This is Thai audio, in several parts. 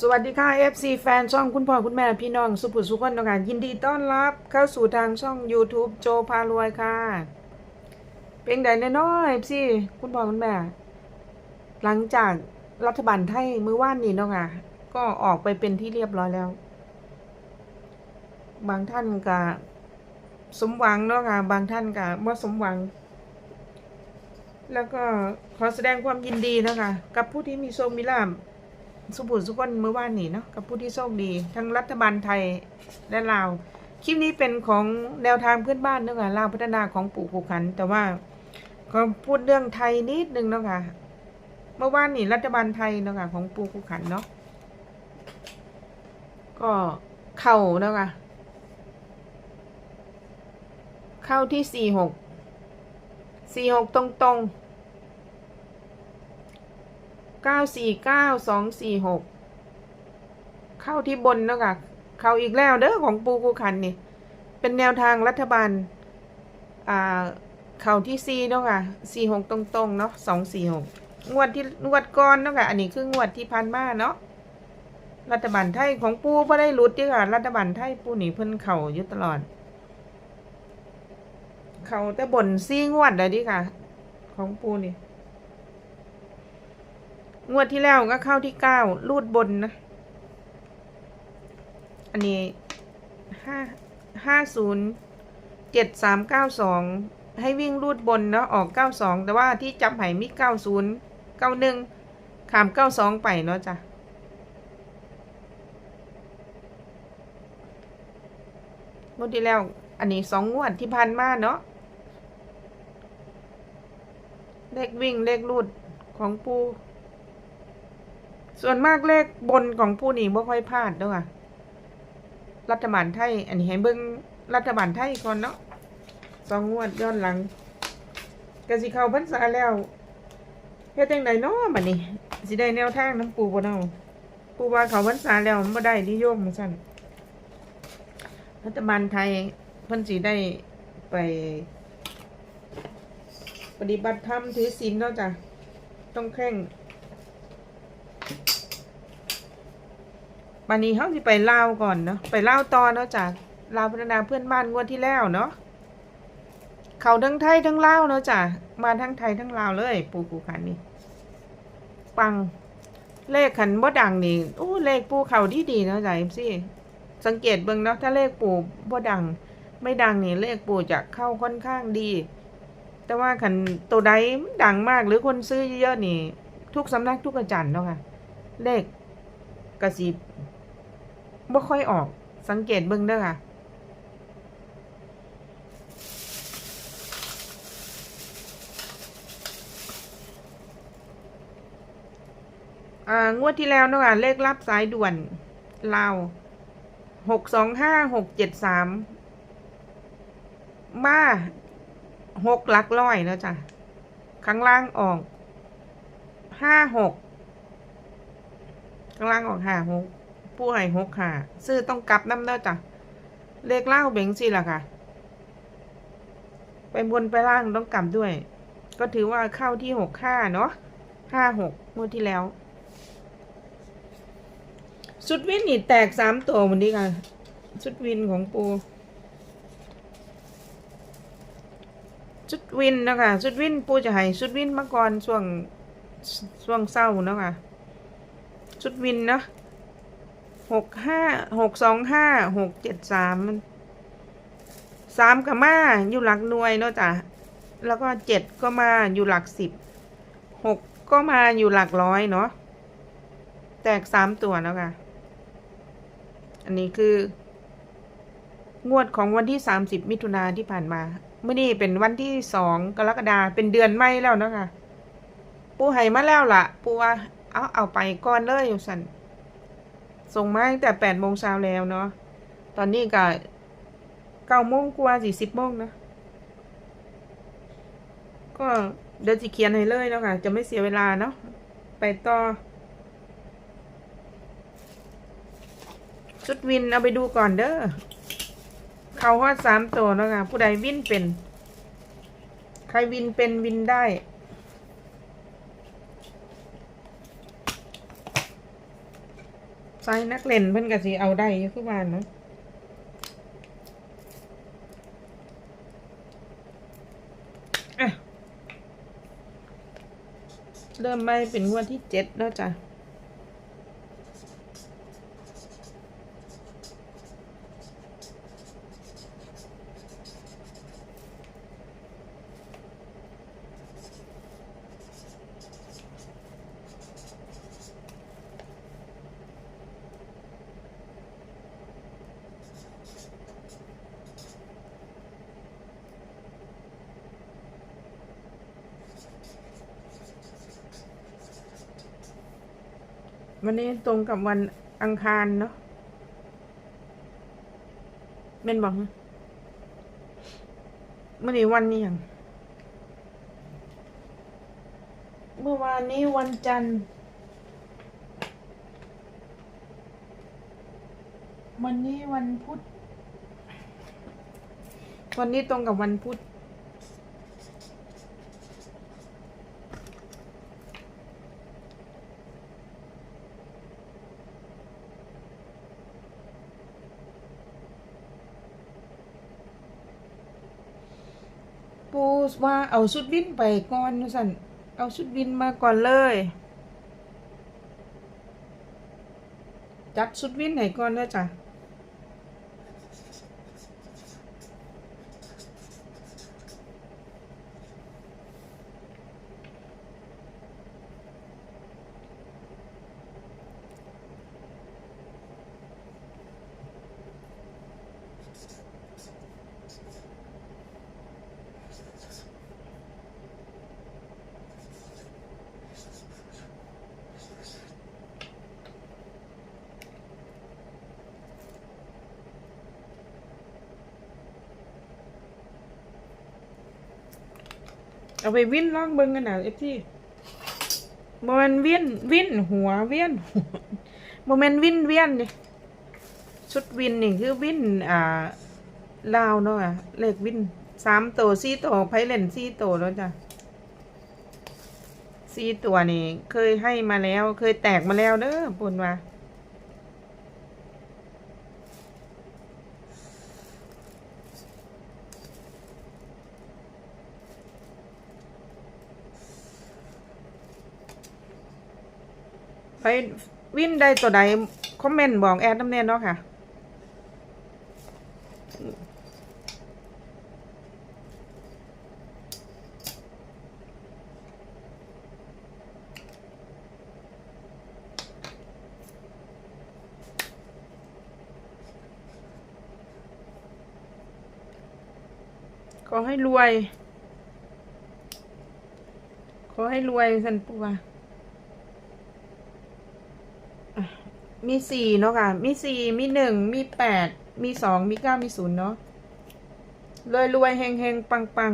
สวัสดีค่ะ FC แฟนช่องคุณพ่อคุณแม่พี่น้อง สุภุสุขคนนะคะยินดีต้อนรับเข้าสู่ทางช่อง YouTube โจพารวยค่ะเป็นไดนน้อย FC คุณพ่อคุณแม่ หลังจากรัฐบาลไทยมือว่านนี้เนาะค่ะก็ออกไปเป็นที่เรียบร้อยแล้ว บางท่านก็สมหวังเนาะค่ะบางท่านก็ว่สมหวัง แล้วก็ขอแสดงความยินดีนะคะกับผู้ที่มีโชคมีลาภ สุบุสุกนเมื่อวานนี้เนาะกับผู้ที่โชคดี ทั้งรัฐบาลไทยและลาวคลิปนี้เป็นของแนวทางเพื่อนบ้านเนาะค่ะลาวพัฒนาของปู่กูขัน แต่ว่าก็พูดเรื่องไทยนิดนึงเนาะค่ะเมื่อวานนี้รัฐบาลไทยเนาะค่ะของปู่กูขันเนาะก็เข้าเนาะค่ะเข้าที่สี่หกสี่หกตรงตรงๆ เก้าสี่เก้าสองสี่หกเข้าที่บนเนาะค่ะ เข้าอีกแล้วเด้อของปูกูขันนี่ เป็นแนวทางรัฐบาล อ่า เข้าที่สี่เนาะค่ะสี่หกตรงๆ เนาะสองสี่หกงวดที่งวดก่อนเนาะค่ะ อันนี้คืองวดที่พันมาเนาะ รัฐบาลไทยของปูไ่ได้รุดเด้อค่ะ รัฐบาลไทยปูหนีเพิ่นเข่าอยู่ตลอด เข่าแต่บนซี่งวดเลยดิค่ะ ของปูนี่ งวดที่แล้วก็เข้าที่เก้ารูดบนนะ อันนี้ห้าห้าศูนย์เจ็ดสามเก้าสองให้วิ่งรูดบนเนาะออกเก้าสองแต่ว่าที่จับไห่มีเก้าศูนย์เก้าหนึ่งขามเก้าสองไปเนาะจ้ะงวดที่แล้ว อันนี้สองงวดที่พันมาเนาะเลขวิ่งเลขรูดของปู ส่วนมากเลขบนของผู้นี้บ่ค่อยพลาดด้อค่ะรัฐบาลไทย อันนี้ให้เบิ่งรัฐบาลไทยก่อนเนาะสองงวดย้อนหลังกสิเข้าพรรษาแล้วเฮ็ดจังไดเนาะบัดนี้สิได้แนวทางน้ำปูบ่เนาะปูว่าเขาพรรษาแล้วมันบ่ได้นิยมซั่นรัฐบาลไทยเพิ่นสิได้ไป ปฏิบัติธรรมถือศีลเนาะจ้ะต้องแข่ง วันนี้เขาสิไปเล่าก่อนเนาะไปเล่าตอนเนาะจากลาวพัฒนาเพื่อนบ้านงวดที่แล้วเนาะเขาทั้งไทยทั้งลาวเนาะจ้ะมาทั้งไทยทั้งลาวเลย ปูกูขันนี่ปังเลขขันบ่ดังนี่โอ้เลขปูเขาดีดีเนาะจ้ะสิสังเกตเบิ่งเนาะถ้าเลขปูบ่ดัง ไม่ดังนี่เลขปูจะเข้าค่อนข้างดี แต่ว่าขันตัวใดมันดังมากหรือคนซื้อเยอะๆนี่ ทุกสำนักทุกอาจารย์เนาะค่ะเลขกระสี บ่ค่อยออก สังเกตเบิ่งเด้อค่ะ อ่า งวดที่แล้วเนาะค่ะ เลขรับสายด่วนลาวหกสองห้าหกเจ็ดสามมาหกหลักร้อยเนาะจ้ะ ข้างล่างออกห้าหกข้างล่างออกห้าหก ผู้ให้หกค่ะ ซื้อต้องกลับน้ำเด้อจ้ะเลขเล่าเบงสิล่ะค่ะ ไปบนไปล่างต้องกลับด้วย ก็ถือว่าเข้าที่หกห้าเนาะห้าหกงวดที่แล้วชุดวินนี่แตกสามตัวเหมือนนี้ค่ะชุดวินของปูชุดวินนะคะชุดวินปูจะให้ชุดวินมาก่อนช่วงช่วงเศร้านะคะชุดวินเนาะ หกห้าหกสองห้าหกเจ็ดสามสามกับมาอยู่หลักหน่วยเนาะจ้ะแล้วก็เจ็ดก็มาอยู่หลักสิบหกก็มาอยู่หลักร้อยเนาะแตกสามตัวเนาะค่ะ อันนี้คือ งวดของวันที่สามสิบมิถุนาที่ผ่านมาเมื่อนี้เป็นวันที่สองกรกฎาเป็นเดือนไม่แล้วเนาะค่ะปูให้มาแล้วล่ะ ปูว่า เอาเอาไปก่อนเลยอยู่สัน ส่งมาตั้งแต่แปดโมงเช้าแล้วเนาะ ตอนนี้ก็เก้าโมงกว่าสี่สิบโมงนะ ก็เดี๋ยวจะเขียนให้เลยเนาะค่ะ จะไม่เสียเวลาเนาะ ไปต่อ ชุดวินเอาไปดูก่อนเด้อ เขาฮอดสามตัวแล้วค่ะ ผู้ใดวินเป็น ใครวินเป็นวินได้ ไซนักเล่นเพิ่นก็สิเอาได้ยู่คือว่าเนาะอะเริ่มไปเป็นงวดที่เจ็ดแล้วจ้ะ วันนี้ตรงกับวันอังคารเนาะเป็นบอกเมื่อนี้วันนี้ยังเมื่อวานนี้วันจันทร์ วันนี้วันพุธ วันนี้ตรงกับวันพุธ ปู ว่าเอาชุดวินไปก่อนนูสันเอาชุดวินมาก่อนเลย จัดชุดวินไหนก่อนนะจ๊ะ เอาไปวิ่นล่องเบิงกันนะเอฟที่โมเมนวิ่นวิ่นหัวเวียนโมเมนวิ่นเวียนดิชุดวินนี่คือวินอ่าลาวเนาะอะเลขวินสามตัวสี่ตัวไพเล่นสี่ตัวแล้วจ้ะสี่ตัวนี่เคยให้มาแล้ว เคยแตกมาแล้วเด้อปุ่นว่า ไปวินได้ตัวใดคอมเมนต์บอกแอดน้ำเนียนเนาะค่ะ ขอให้รวย ขอให้รวยสันปัว มีสี่เนาะค่ะ มีสี่มีหนึ่งมีแปดมีสองมีเก้ามีศูนย์เนาะรวยรวยเฮงเฮงปังปัง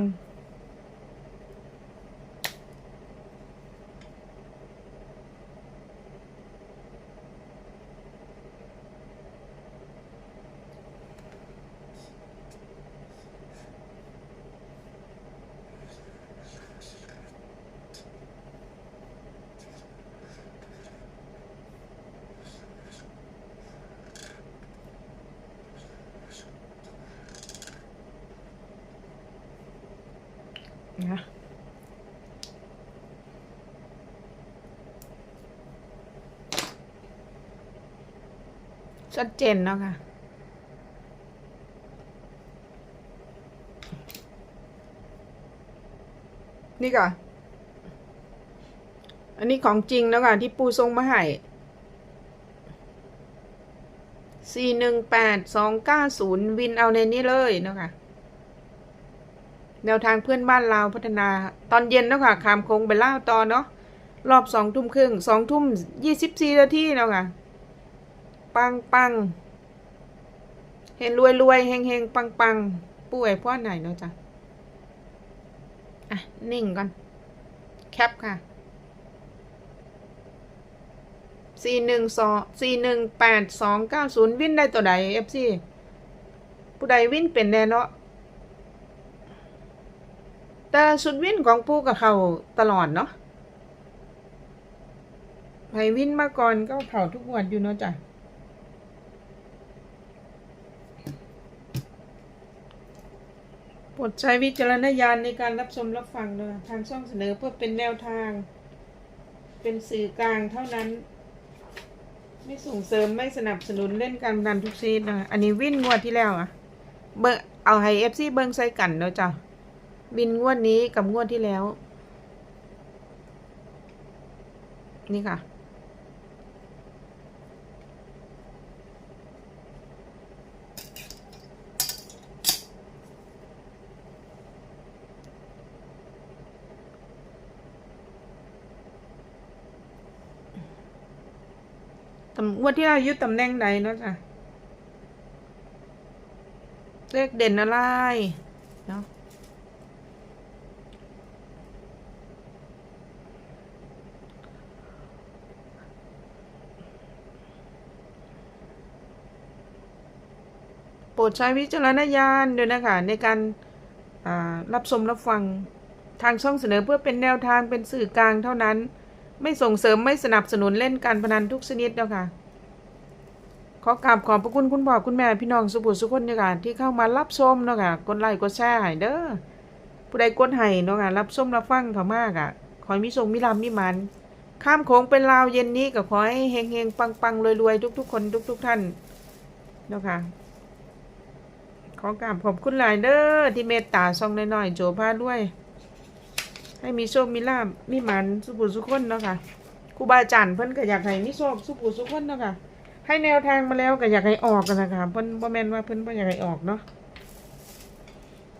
นะ ชัดเจนเนาะค่ะนี่ก่อนอันนี้ของจริงแล้วค่ะ ที่ปูทรงมาให้สี่หนึ่งแปดสองเก้าศูนย์วินเอาในนี้เลยเนาะค่ะ แนวทางเพื่อนบ้านเราวพัฒนา ตอนเย็นเนาะค่ะขามโค้งไปล่าต่อเนาะรอบสองทุ่มครึ่งสองทุ่มยี่สิบสี่นาทีเนาะค่ะ ปังปังเห็นรวยรวยเฮงเฮงปังปังป่วยพ่อไหนเนาะจ้ะอะ นิ่งก่อน แคปค่ะสี่หนึ่งสองสี่หนึ่งแปดสองเก้าศูนย์วินได้ตัวใดเอฟซีผู้ใดวินเป็นแน่เนาะ แต่สุดวิ่นของปูกับเขาตลอดเนาะไผวิ่นมาก่อนก็เผาทุกวันอยู่เนาะจ้ะโปรดใช้วิจารณญาณในการรับชมรับฟังเนอะทางช่องเสนอเพื่อเป็นแนวทาง เป็นสื่อกลางเท่านั้น ไม่ส่งเสริมไม่สนับสนุนเล่นการพนันทุกชนิดนะอันนี้วิ่นงวดที่แล้วอะเบอร์เอาให้เอฟซีเบิ้งใส่กันเนาะจ้ะ วินงวดนี้กับงวดที่แล้ว นี่ค่ะ ตำงวดที่เรายึดตำแหน่งใดเนาะจ้ะเลขเด่นอะไร เนาะ ดใช้วิจารณญาณด้วยนะคะ ในการรับชมรับฟังทางช่องเสนอเพื่อเป็นแนวทางเป็นสื่อกลางเท่านั้น ไม่ส่งเสริมไม่สนับสนุนเล่นการพนันทุกชนิดเนาะค่ะ ขอกราบขอบพระคุณคุณพ่อคุณแม่พี่น้องสุภุสุคนเนาะค่ะที่เข้ามารับชมเนาะค่ะกดไลค์กดแชร์ให้เด้อผู้ใดกดให้เนาะค่ะรับชมรับฟังเขามากอะขอให้มีทรงมีลำมีมัน ข้ามโค้งเป็นลาวเย็นนี้ก็ขอให้เฮงเฮงปังปังรวยรวยทุกทุกๆคนทุกทุก ๆ ท่านเนาะค่ะ ขอกราบขอบคุณหลายเด้อที่เมตตาซองน้อยๆโจพาด้วย ให้มีโชคมีลาบมีหมันสุภุสุขคนเนาะค่ะครูบาอาจารย์เพิ่นก็อยากให้มีโชคสุภุสุขคนเนาะค่ะให้แนวทางมาแล้วก็อยากให้ออกกันนะคะเพิ่นบ่แม่นว่าเพิ่นบ่อยากให้ออกเนาะ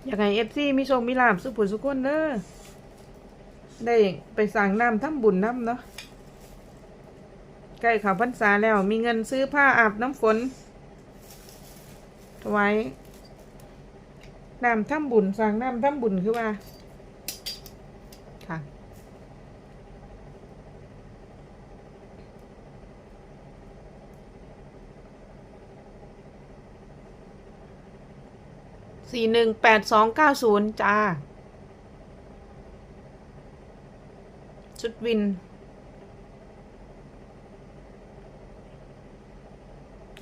อยากให้ FC มีโชคมีลาบสุขผุสุขคนเด้อได้ไปสั่งน้ำทำบุญน้ำเนาะใกล้เข้าพรรษาแล้วมีเงินซื้อผ้าอาบน้ำฝนถวาย น้ำทำบุญสั่งน้ำทำบุญคือว่าค่ะสี่หนึ่งแปดสองเก้าศูนย์จ้า ชุดวิน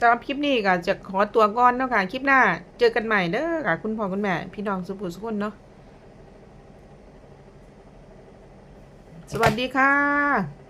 สำหรับคลิปนี้ก็จะขอตัวก่อนเนาะค่ะ คลิปหน้าเจอกันใหม่เด้อค่ะ คุณพ่อคุณแม่ พี่น้องสุภุสุคนเนาะ สวัสดีค่ะ